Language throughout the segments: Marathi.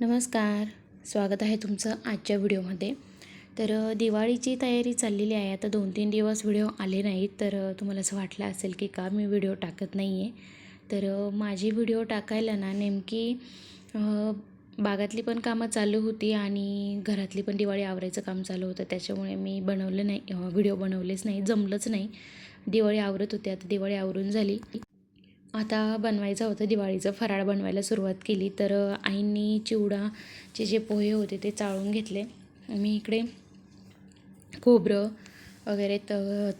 नमस्कार. स्वागत आहे तुमचं आजच्या व्हिडिओमध्ये. तर दिवाळीची तयारी चाललेली आहे. आता दोन तीन दिवस व्हिडिओ आले नाहीत तर तुम्हाला असं वाटलं असेल की का मी व्हिडिओ टाकत नाही आहे तर माझी व्हिडिओ टाकायला ना नेमकी बागातली पण कामं चालू होती आणि घरातली पण दिवाळी आवरायचं काम चालू होतं. त्याच्यामुळे मी बनवलं नाही व्हिडिओ बनवलेच नाही जमलंच नाही. दिवाळी आवरत होते. आता दिवाळी आवरून झाली. आता बनवायचं होतं दिवाळीचं फराळ बनवायला सुरुवात केली. तर आईंनी चिवडाचे जे पोहे होते ते चाळून घेतले. मी इकडे खोबरं वगैरे त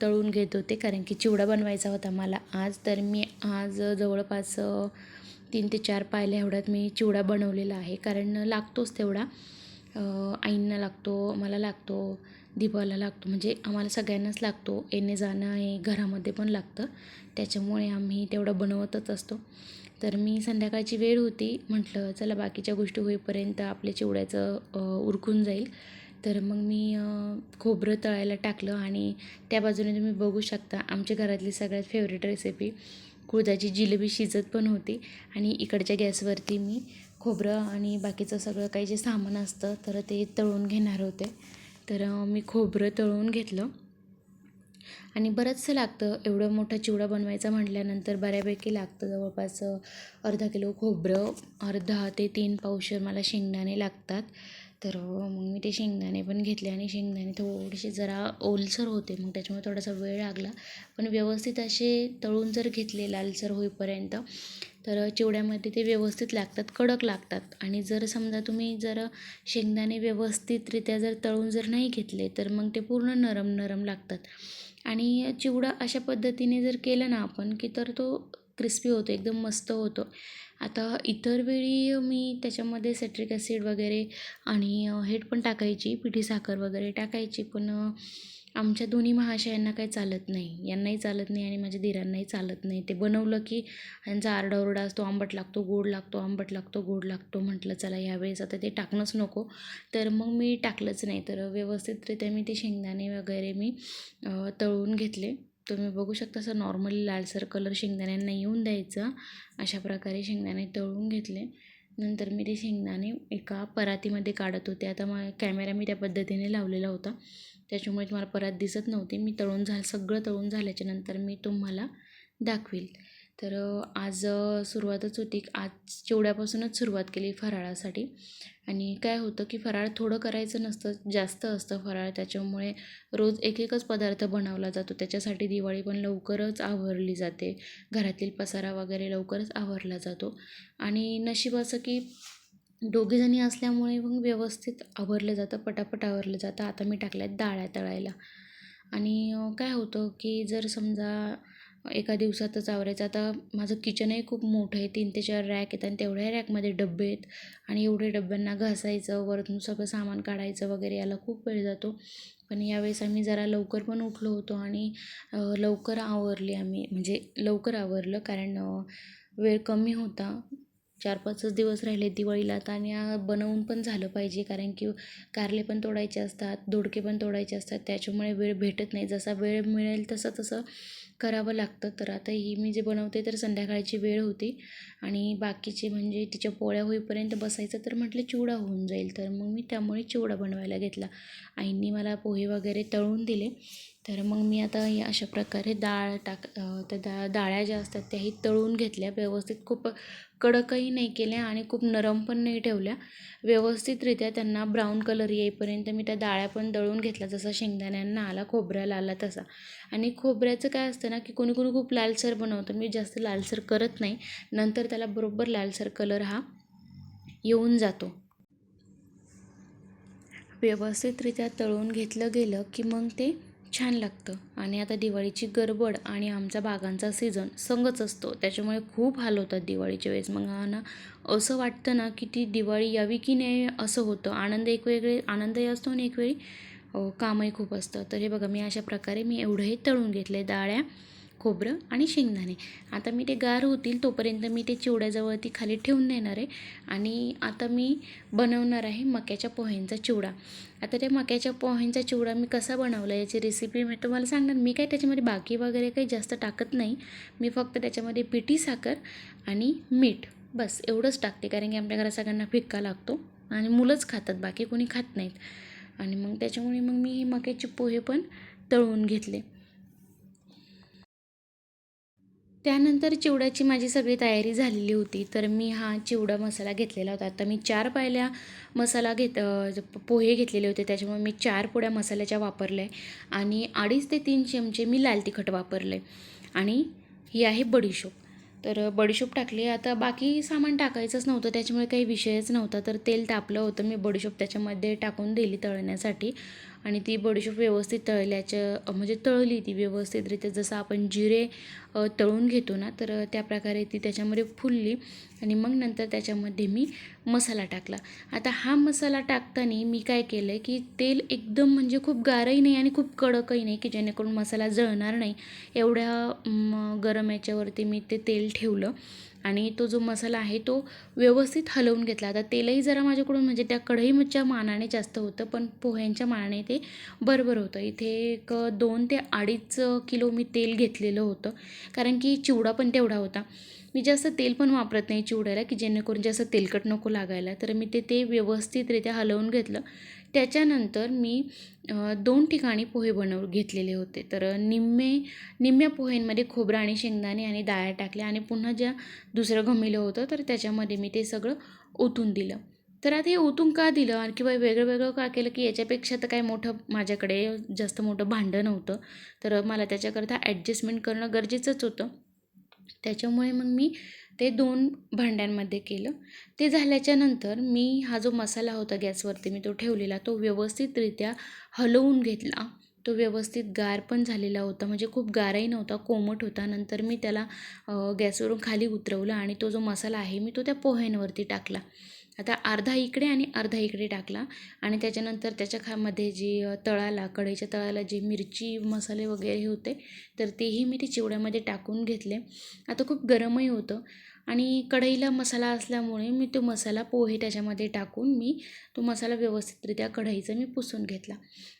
तळून घेत होते कारण की चिवडा बनवायचा होता मला आज. तर मी आज जवळपास तीन ते चार पायल्या एवढ्यात मी चिवडा बनवलेला आहे. कारण लागतोच तेवढा. आईंना लागतो मला लागतो. दीपाला लागतो. म्हणजे आम्हाला सगळ्यांनाच लागतो. येणे जाणं हे घरामध्ये पण लागतं. त्याच्यामुळे आम्ही तेवढं बनवतच असतो. तर मी संध्याकाळची वेळ होती. म्हटलं चला बाकीच्या गोष्टी होईपर्यंत आपल्या चिवड्याचं उरकून जाईल. तर मग मी खोबरं तळायला टाकलं आणि त्या बाजूने तुम्ही बघू शकता आमच्या घरातली सगळ्यात फेवरेट रेसिपी कुळदाची जिलेबी शिजत पण होती. आणि इकडच्या गॅसवरती मी खोबरं आणि बाकीचं सगळं काही जे सामान असतं तर ते तळून घेणार होते. तर मी खोबरं तळून घेतलं. आणि बरंचसं लागतं एवढं मोठा चिवडा बनवायचा म्हटल्यानंतर बऱ्यापैकी लागतं. जवळपास अर्धा किलो खोबरं अर्धा ते तीन पावशर मला शेंगदाणे लागतात. तर मग मी ते शेंगदाणे पण घेतले आणि शेंगदाणे थोडेसे जरा ओलसर होते मग त्याच्यामुळे थोडासा वेळ लागला. पण व्यवस्थित असे तळून जर घेतले लालसर होईपर्यंत तर चिवड्यामध्ये ते व्यवस्थित लागतात कडक लागतात. आणि जर समजा तुम्ही जर शेंगदाणे व्यवस्थितरित्या जर तळून जर नाही घेतले तर मग ते पूर्ण नरम नरम लागतात. आणि चिवडा अशा पद्धतीने जर केलं ना आपण की तर तो क्रिस्पी होतो एकदम मस्त होतो. आता इतर वेळी मी त्याच्यामध्ये सेट्रिक ॲसिड वगैरे आणि हेट पण टाकायची पिठी साखर वगैरे टाकायची पण आमच्या दोन्ही महाशयांना काही चालत नाही. यांनाही चालत नाही आणि माझ्या दिरांनाही चालत नाही. ते बनवलं की यांचा आरडाओरडा असतो आंबट लागतो गोड लागतो आंबट लागतो गोड लागतो म्हटलं चला यावेळेस आता ते टाकणंच नको. तर मग मी टाकलंच नाही. तर व्यवस्थितरित्या मी ते शेंगदाणे वगैरे मी तळून घेतले. तुम्ही बघू शकता असं नॉर्मली लालसर कलर शेंगदाण्यांना येऊन द्यायचा. अशा प्रकारे शेंगदाणे तळून घेतले. नंतर मी ते शेंगदाणे एका परातीमध्ये काढत होते. आता मग कॅमेरा मी त्या पद्धतीने लावलेला होता. त्याच्यामुळे तुम्हाला परात दिसत नव्हती. मी तळून झालं सगळं तळून झाल्याच्यानंतर मी तुम्हाला दाखवील. तर आज सुरुवातच होती. आज चिवड्यापासूनच सुरुवात केली फराळासाठी. आणि काय होतं की फराळ थोडं करायचं नसतं जास्त असतं फराळ. त्याच्यामुळे रोज एक एकच पदार्थ बनवला जातो. त्याच्यासाठी दिवाळी पण लवकरच आवरली जाते. घरातील पसारा वगैरे लवकरच आवरला जातो. आणि नशीब असं की दोघीजणी असल्यामुळे मग व्यवस्थित आवरलं जातं पटापट आवरलं जातं. आता मी टाकल्यात डाळ्या तळायला. आणि काय होतं की जर समजा एका दिवसातच आवरायचं. आता माझं किचनही खूप मोठं आहे. तीन ते चार रॅक आहेत आणि तेवढ्या रॅकमध्ये डबे आहेत. आणि एवढे डब्यांना घासायचं वरतून सगळं सामान काढायचं वगैरे याला खूप वेळ जातो. पण यावेळेस आम्ही जरा लवकर पण उठलो होतो आणि लवकर आवरली आम्ही. म्हणजे लवकर आवरलं कारण वेळ कमी होता. चार पाचच दिवस राहिले दिवाळीला. आता आणि बनवून पण झालं पाहिजे कारण की कारले पण तोडायचे असतात दोडके पण तोडायचे असतात. त्याच्यामुळे वेळ भेटत नाही. जसा वेळ मिळेल तसं तसं करावं लागतं. तर आता ही मी जे बनवते तर संध्याकाळची वेळ होती आणि बाकीचे म्हणजे तिच्या पोळ्या होईपर्यंत बसायचं तर म्हटलं चिवडा होऊन जाईल. तर मग मी त्यामुळे चिवडा बनवायला घेतला. आईंनी मला पोहे वगैरे तळून दिले. तर मग मी आता या अशा प्रकारे डाळ टाक त्या डा डाळ्या ज्या असतात त्याही तळून घेतल्या. व्यवस्थित खूप कडकही नाही केल्या आणि खूप नरम पण नाही ठेवल्या. व्यवस्थितरित्या त्यांना ब्राऊन कलर येईपर्यंत मी त्या डाळ्या पण दळून घेतल्या जसा शेंगदाण्यांना आला खोबऱ्याला आला तसा. आणि खोबऱ्याचं काय असतं ना की कोणी कोणी खूप लालसर बनवतं. मी जास्त लालसर करत नाही. नंतर त्याला बरोबर लालसर कलर हा येऊन जातो. व्यवस्थितरित्या तळून घेतलं गेलं की मग ते छान लागतं. आणि आता दिवाळीची गडबड आणि आमचा बागांचा सीझन संगच असतो. त्याच्यामुळे खूप हाल होतात दिवाळीच्या वेळेस. मग ना असं वाटतं ना की ती दिवाळी यावी की नाही असं होतं. आनंद एक वेगळे आनंदही असतो आणि एक वेळी कामही खूप असतं. तर हे बघा मी अशा प्रकारे मी एवढंही तळून घेतले डाळ्या. खोबरं आणि शेंगदाणे. आता मी ते गार होतील तोपर्यंत मी ते चिवड्याजवळ ती खाली ठेवून देणार आहे. आणि आता मी बनवणार आहे मक्याच्या पोह्यांचा चिवडा. आता त्या मक्याच्या पोह्यांचा चिवडा मी कसा बनवला याची रेसिपी मी तुम्हाला सांगणार. मी काय त्याच्यामध्ये बाकी वगैरे काही जास्त टाकत नाही. मी फक्त त्याच्यामध्ये पिठी साखर आणि मीठ. बस एवढंच टाकते कारण की आमच्या घरात सगळ्यांना फिक्का लागतो आणि मुलंच खातात बाकी कोणी खात नाहीत. आणि मग त्याच्यामुळे मग मी हे मक्याचे पोहे पण तळून घेतले. त्यानंतर चिवड्याची माझी सगळी तयारी झालेली होती. तर मी हा चिवडा मसाला घेतलेला होता. आता मी चार पायल्या मसाला घेत पोहे घेतलेले होते. त्याच्यामुळे मी चार पोळ्या मसाल्याच्या वापरल्या. आणि अडीच ते तीन चमचे मी लाल तिखट वापरले. आणि ही आहे बडीशोप. तर बडीशोप टाकली. आता बाकी सामान टाकायचंच नव्हतं. त्याच्यामुळे काही विषयच नव्हता. तर तेल तापलं होतं. मी बडीशोप त्याच्यामध्ये टाकून दिली तळण्यासाठी. आणि ती बडीशोप व्यवस्थित तळल्याच्या म्हणजे तळली ती व्यवस्थितरित्या. जसं आपण जिरे तळून घेतो ना तर त्या प्रकारे ती त्याच्यामध्ये फुलली आणि मग नंतर त्याच्यामध्ये मी मसाला टाकला. आता हा मसाला टाकताना मी काय केलं आहे की तेल एकदम म्हणजे खूप गारही नाही आणि खूप कडकही नाही की जेणेकरून मसाला जळणार नाही. एवढ्या गरम याच्यावरती मी ते तेल ठेवलं. आणि तो जो मसाला आहे तो व्यवस्थित हलवून घेतला. आता तेलही जरा माझ्याकडून म्हणजे त्या कढईच्या मानाने जास्त होतं पण पोह्यांच्या मानाने ते बरोबर होतं. इथे एक दोन ते अडीच किलो मी तेल घेतलेलं होतं कारण की चिवडा पण तेवढा होता. मी जास्त तेल पण वापरत नाही चिवड्याला की जेणेकरून जास्त तेलकट नको लागायला. तर मी ते ते व्यवस्थितरित्या हलवून घेतलं. त्याच्यानंतर मी दोन ठिकाणी पोहे बनव घेतलेले होते. तर निम्मे निम्म्या पोह्यांमध्ये खोबरं आणि शेंगदाणे आणि डाळ्या टाकल्या आणि पुन्हा ज्या दुसरं गमिलं होतं तर त्याच्यामध्ये मी ते सगळं ओतून दिलं. तर आता हे ओतून का दिलं? किंवा वेगळं वेगळं का केलं? की याच्यापेक्षा तर काही मोठं माझ्याकडे जास्त मोठं भांडं नव्हतं. तर मला त्याच्याकरता ॲडजस्टमेंट करणं गरजेचंच होतं. त्याच्यामुळे मग मी ते दोन भांड्यांमध्ये केलं. ते झाल्याच्यानंतर मी हा जो मसाला होता गॅसवरती मी तो ठेवलेला तो व्यवस्थितरित्या हलवून घेतला. तो व्यवस्थित गार पण झालेला होता म्हणजे खूप गारही नव्हता कोमट होता. नंतर मी त्याला गॅसवरून खाली उतरवलं आणि तो जो मसाला आहे मी तो त्या पोह्यांवरती टाकला. आता अर्धा इकडे आणि अर्धा इकडे टाकला. आणि त्याच्यानंतर त्याच्या खामध्ये जी तळाला कढईच्या तळाला जी मिरची मसाले वगैरे होते तर तेही मी ते चिवड्यामध्ये टाकून घेतले. आता खूप गरमही होतं. आणि कढईला मसाला असल्यामुळे मी तो मसाला पोहे त्याच्यामध्ये टाकून मी तो मसाला व्यवस्थितरित्या कढईचा मी पुसून घेतला.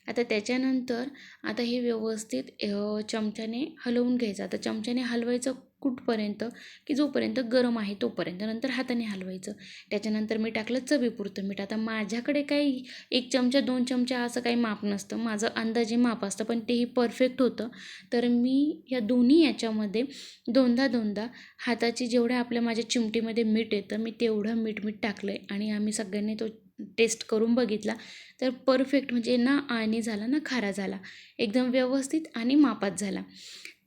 आता त्याच्यानंतर आता हे व्यवस्थित चमच्याने हलवून घ्यायचं. आता चमच्याने हलवायचं कुठपर्यंत की जोपर्यंत गरम आहे तोपर्यंत. नंतर हाताने हलवायचं. त्याच्यानंतर मी टाकलं चवीपुरतं मीठ. आता माझ्याकडे काही एक चमचा दोन चमचा असं काही माप नसतं. माझं अंदाजे माप असतं पण तेही परफेक्ट होतं. तर मी या दोन्ही याच्यामध्ये दोनदा दोनदा हाताची जेवढ्या आपल्या माझ्या चिमटीमध्ये मीठ येतं मी तेवढं मीठ मीठ टाकलं आहे आणि आम्ही सगळ्यांनी तो टेस्ट करून बघितला. तर परफेक्ट म्हणजे ना आळणी झाला ना खारा झाला. एकदम व्यवस्थित आणि मापात झाला.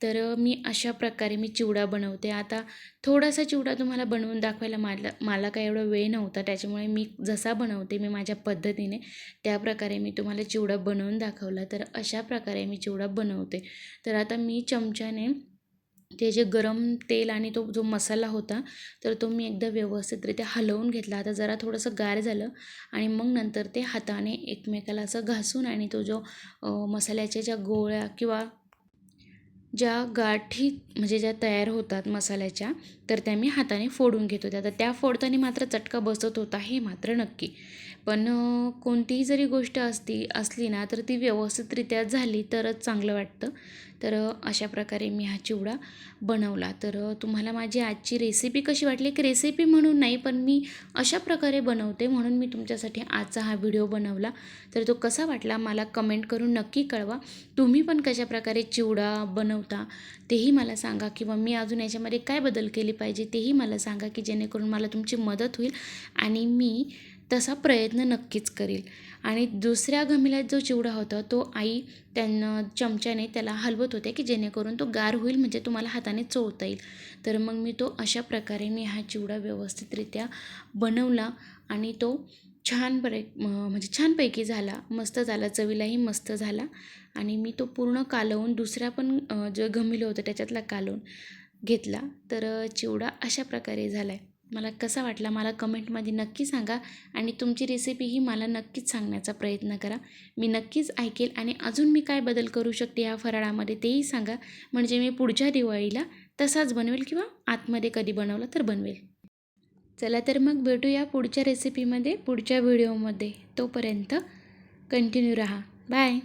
तर मी अशा प्रकारे मी चिवडा बनवते. आता थोडासा चिवडा तुम्हाला बनवून दाखवायला मला मला काय एवढा वेळ नव्हता त्याच्यामुळे मी जसा बनवते मी माझ्या पद्धतीने त्या प्रकारे मी तुम्हाला चिवडा बनवून दाखवला. तर अशा प्रकारे मी चिवडा बनवते. तर आता मी चमच्याने ते जे गरम तेल आणि तो जो मसाला होता तर तो मी एकदा व्यवस्थितरित्या हलवून घेतला. आता जरा थोडंसं गार झालं आणि मग नंतर ते हाताने एकमेकाला असं घासून आणि तो जो मसाल्याच्या ज्या गोळ्या किंवा ज्या गाठी म्हणजे ज्या तयार होतात मसाल्याच्या तर त्या मी हाताने फोडून घेत होते आता त्या फोडताना मात्र चटका बसत होता हे मात्र नक्की. पण कोणतीही जरी गोष्ट असती असली ना तर ती व्यवस्थितरित्या झाली तरच चांगलं वाटतं. तर अशा प्रकारे मी हा चिवडा बनवला. तर तुम्हाला माझी आजची रेसिपी कशी वाटली? की रेसिपी म्हणून नाही पण मी अशा प्रकारे बनवते म्हणून मी तुमच्यासाठी आजचा हा व्हिडिओ बनवला. तर तो कसा वाटला मला कमेंट करून नक्की कळवा. तुम्ही पण कशाप्रकारे चिवडा बनवता तेही मला सांगा. किंवा मी अजून याच्यामध्ये काय बदल केले पाहिजे तेही मला सांगा की जेणेकरून मला तुमची मदत होईल. आणि मी तसा प्रयत्न नक्कीच करेल. आणि दुसऱ्या घमिल्यात जो चिवडा होता तो आई त्यांना चमच्याने त्याला हलवत होते की जेणेकरून तो गार होईल म्हणजे तुम्हाला हाताने चोळता येईल. तर मग मी तो अशा प्रकारे मी हा चिवडा व्यवस्थितरित्या बनवला आणि तो छान बरे म्हणजे छानपैकी झाला. मस्त झाला चवीलाही मस्त झाला. आणि मी तो पूर्ण कालवून दुसऱ्या पण जो घमिलं होतं त्याच्यातला कालवून घेतला. तर चिवडा अशा प्रकारे झाला आहे मला कसा वाटला मला कमेंटमध्ये नक्की सांगा आणि तुमची रेसिपीही मला नक्कीच सांगण्याचा प्रयत्न करा. मी नक्कीच ऐकेल आणि अजून मी काय बदल करू शकते या फराळामध्ये तेही सांगा. म्हणजे मी पुढच्या दिवाळीला तसाच बनवेल किंवा आतमध्ये कधी बनवलं तर बनवेल. चला तर मग भेटूया पुढच्या रेसिपीमध्ये पुढच्या व्हिडिओमध्ये तोपर्यंत कंटिन्यू राहा. बाय